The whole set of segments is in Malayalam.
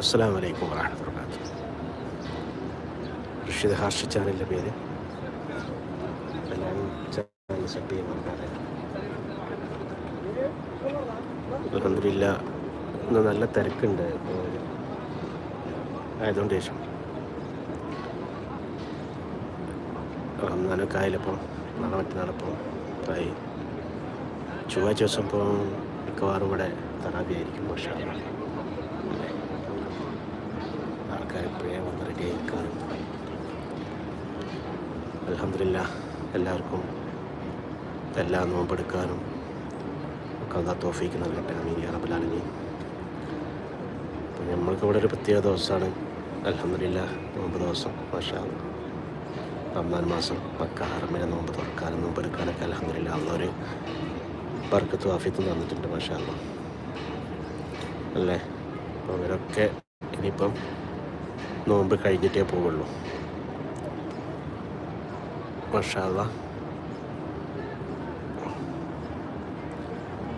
അസ്സാം വലൈക്കും വാഹമത്തുള്ള ഋഷിദ് ഹാർഷ ചാനലിന്റെ പേര്. ചാനൽ സെറ്റ് ചെയ്യാൻ അലഹമില്ല ഇന്ന് നല്ല തിരക്കുണ്ട്. ആയതുകൊണ്ട് ശേഷം. റംസാനൊക്കെ ആയാലപ്പം നാളെ മറ്റന്നാളപ്പം ചൊവ്വാഴ്ച ദിവസം ഇപ്പം മിക്കവാറും ഇവിടെ തറാബിയായിരിക്കും പക്ഷേ ആൾക്കാർ ഇപ്പോഴേ വന്ന് റെഡി ആയിക്കാനും അലഹമില്ല എല്ലാവർക്കും എല്ലാ നോമ്പെടുക്കാനും ഒക്കെ അതാ തോഫിക്ക് നൽകട്ടെ. അമീൻ അറബലാലമീൻ അപ്പോൾ നമ്മൾക്ക് ഇവിടെ ഒരു പ്രത്യേക ദിവസമാണ്. അലഹമില്ല നോമ്പ് ദിവസം മാഷാ റംസാൻ മാസം മക്ക ഹറമിലെ നോമ്പ് തുറക്കാനും നോമ്പെടുക്കാനൊക്കെ അലഹമില്ല അന്നൊരു ബർക്കത്ത് ആഫിത്തും തന്നിട്ടുണ്ട് മാഷാ അല്ലേ? അപ്പോൾ അവരൊക്കെ ഇനിയിപ്പം നോമ്പ് കഴിഞ്ഞിട്ടേ പോവുള്ളൂ മഷാല്ല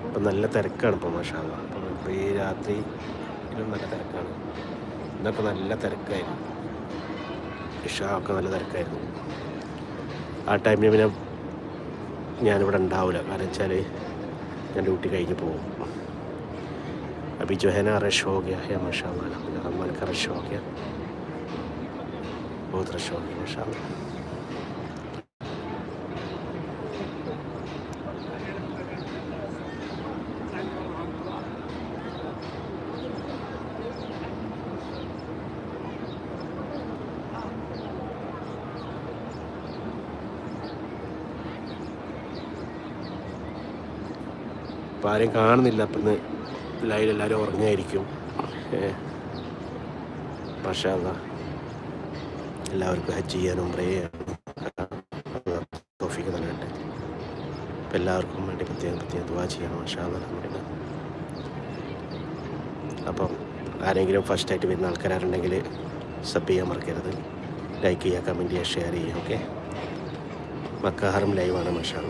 ഇപ്പം നല്ല തിരക്കാണ് ഇപ്പോൾ മഷാല്ല അപ്പം ഇപ്പോൾ ഈ രാത്രി ഇതിലും നല്ല തിരക്കാണ് ഇന്നൊക്കെ നല്ല തിരക്കായിരുന്നു ഇഷ ഒക്കെ നല്ല തിരക്കായിരുന്നു ആ ടൈമിൽ പിന്നെ ഞാനിവിടെ ഉണ്ടാവില്ല കാരണം വെച്ചാൽ ഞാൻ ഡ്യൂട്ടി കഴിഞ്ഞ് പോകും अभी जो है ना रश हो गया है माशाल्लाह अल्हम्दुलिल्लाह रमज़ान का रश हो गया outra расчетный мешал. അപ്പം ആരും കാണുന്നില്ല അപ്പം ലൈൻ എല്ലാവരും ഉറങ്ങായിരിക്കും പക്ഷേ അതാ എല്ലാവർക്കും ഹജ്ജ് ചെയ്യാനും പ്രേ തോഫിക്ക് നൽകട്ടെ. അപ്പം എല്ലാവർക്കും വേണ്ടി പ്രത്യേകം പ്രത്യേകം ദുവാ ചെയ്യണം മാഷാ അല്ലാ, അപ്പം ആരെങ്കിലും ഫസ്റ്റായിട്ട് വരുന്ന ആൾക്കാരുണ്ടെങ്കിൽ സബ് ചെയ്യാൻ മറക്കരുത്. ലൈക്ക് ചെയ്യുക കമന്റ് ചെയ്യുക ഷെയർ ചെയ്യുക ഓക്കെ മക്കാഹാരം ലൈവാണ് മാഷാ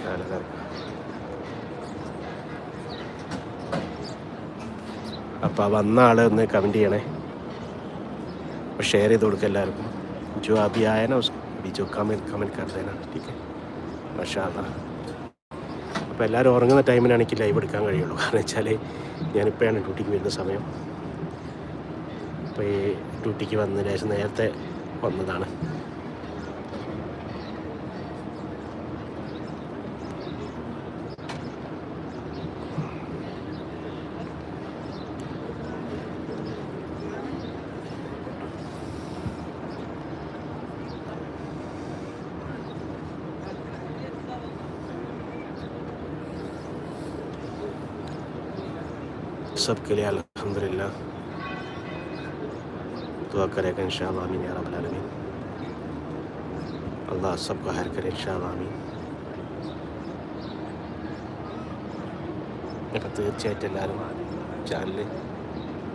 അല്ലാ. നല്ല തിരക്ക്. അപ്പോൾ ആ വന്ന ആൾ ഒന്ന് കമൻറ്റ് ചെയ്യണേ ഷെയർ ചെയ്ത് കൊടുക്കുക എല്ലാവർക്കും जो अभी आया ना उसको अभी जो कमेंट कमेंट कर देना ठीक है മാഷാ അപ്പോൾ എല്ലാവരും ഉറങ്ങുന്ന ടൈമിനാണ് എനിക്ക് ലൈവ് എടുക്കാൻ കഴിയുള്ളൂ കാരണം വെച്ചാൽ ഞാനിപ്പോഴാണ് ഡ്യൂട്ടിക്ക് വരുന്ന സമയം അപ്പോൾ ഈ ഡ്യൂട്ടിക്ക് വന്ന് ലേശം നേരത്തെ വന്നതാണ് سب کے لیے الحمدللہ۔ دعا کرے گا انشاءاللہ آمین یا رب العالمین۔ اللہ سب کو حیر کرے، انشاءاللہ آمین۔ തീർച്ചയായിട്ടും എല്ലാവരും ചാനൽ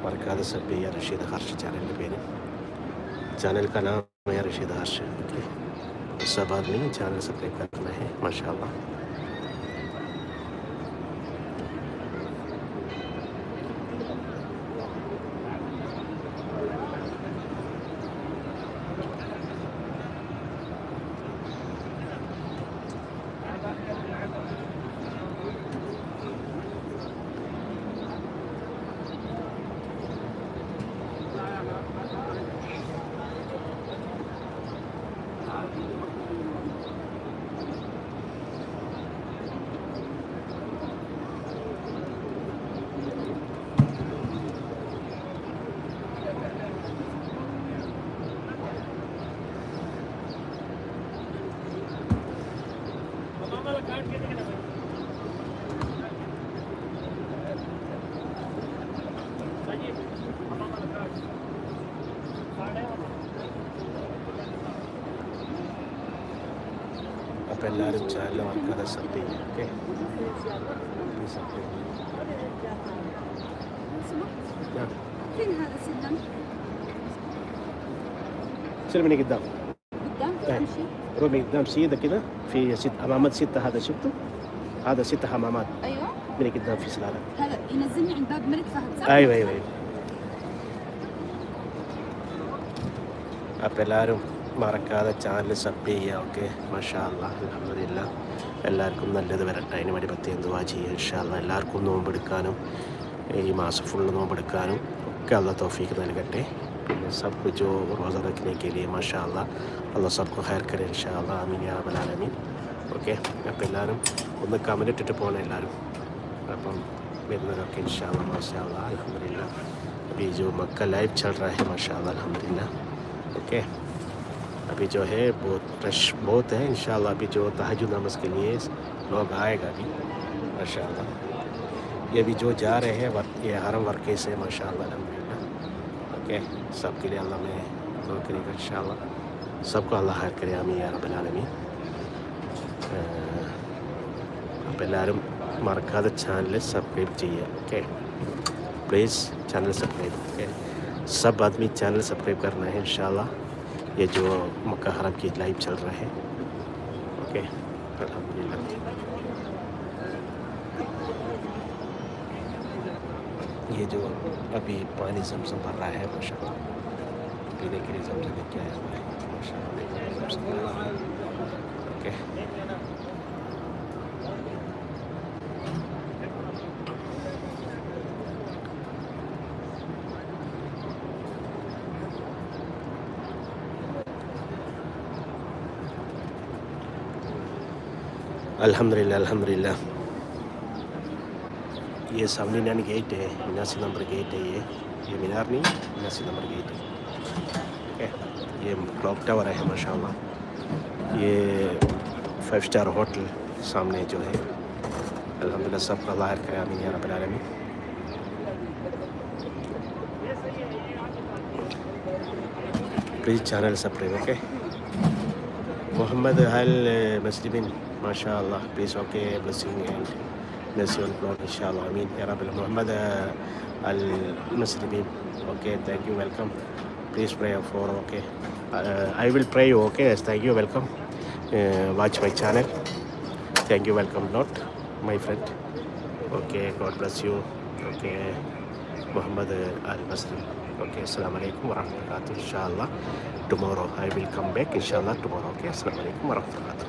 മറക്കാതെ സബ് ചെയ്യുക റഷീദ് ഹർഷ് ചാനലിൻ്റെ പേര് چینل کا نام ہے رشید ہرش سب آدمی چینل سبسکرائب کرنا ہے ماشاء اللہ അപ്പോൾ എല്ലാവരും ചാനൽ മറക്കാതെ സബ് ചെയ്യുക ഓക്കെ فين هذا السلم؟ سلمني قدام قدام إيه. امشي رومي قدام سيدة كده في ست أمامات ستة هذا شفته هذا ستة حمامات ايوه من قدام في سلالة هذا ينزلني عند باب ملك فهد صح؟ أيوة أيوة أيوة അപ്പോൾ എല്ലാവരും മറക്കാതെ ചാനൽ സബ് ചെയ്യുക ഓക്കെ മഷാ അല്ലാ അലഹമില്ല എല്ലാവർക്കും നല്ലത് വരട്ടെ അതിന് വേണ്ടി പ്രത്യേകം ദുവാ ചെയ്യുക ഇൻഷാ അല്ലാ എല്ലാവർക്കും നോമ്പെടുക്കാനും ഈ മാസം ഫുള്ള് നോമ്പെടുക്കാനും ഒക്കെ അല്ല തോഫീക്ക് നൽകട്ടെ പിന്നെ സബ് ജോ റോസ റഖ്നെ കെ ലിയെ മാഷാ അല്ലാ അല്ല സബ്ക്ക് ഹയർ കരെ ഇൻഷാ അല്ലാ അമീൻ യാ റബ്ബൽ ആലമീൻ ഓക്കെ അപ്പോൾ എല്ലാവരും ഒന്ന് കമൻ്റ് ഇട്ടിട്ട് പോകണം എല്ലാവരും അപ്പം വരുന്നതൊക്കെ ഇൻഷാ അല്ലാ മാഷാ അല്ലാ അലഹമില്ല अभी जो मक्का लाइव चल रहा है माशाल्लाह अल्हम्दुलिल्लाह ओके अभी जो है बहुत रश बहुत है इंशाल्लाह अभी जो तहजुद नमाज के लिए लोग आएगा अभी माशाल्लाह ये भी जो जा रहे हैं वर्क ये हरम वर्के से माशाल्लाह अल्हम्दुलिल्लाह ओके सबके लिए अल्लाह में दुआ करेगा इंशाल्लाह सबको अल्लाह खैर करे आमीन या रब्बल आलमीन അപ്പോൾ എല്ലാവരും മറക്കാതെ ചാനൽ സബ്സ്ക്രൈബ് ചെയ്യുക ഓക്കെ प्लीज़ चैनल सब्सक्राइब करें सब आदमी चैनल सब्सक्राइब करना है इंशाल्लाह یہ جو مکہ حرم کی لائف چل رہا ہے۔ اوکے یہ جو ابھی پانی زمزم بھر رہا ہے ماشاء اللہ پینے کے لیے زمزم کیا ہے الحمد للہ الحمد للہ یہ سامنے نین گیٹ ہے مناسی نمبر گیٹ ہے یہ یہ مینار نہیں مناسی نمبر گیٹ ہے یہ کلاک ٹاور ہے ماشاء اللہ یہ فائیو اسٹار ہوٹل سامنے جو ہے الحمد للہ سب کا ظاہر کرے آمین یا رب العالمین پلیز چینل سبسکرائب اوکے Muhammad Hal eh, Muslimin, MashaAllah, peace, okay, blessing, and mercy on God, inshallah. I mean, Ya Rabbi Muhammad eh, Al Muslimin, okay, thank you, welcome. Please pray for, okay. Uh, I will pray, you, okay, yes, thank you, welcome. Eh, watch my channel. Thank you, welcome, Lord, my friend. Okay, God bless you, okay, Muhammad Al Muslimin. Okay, assalamualaikum warahmatullahi wabarakatuh. Insyaallah tomorrow I will come back insyaallah tomorrow. Okay, assalamualaikum warahmatullahi wabarakatuh.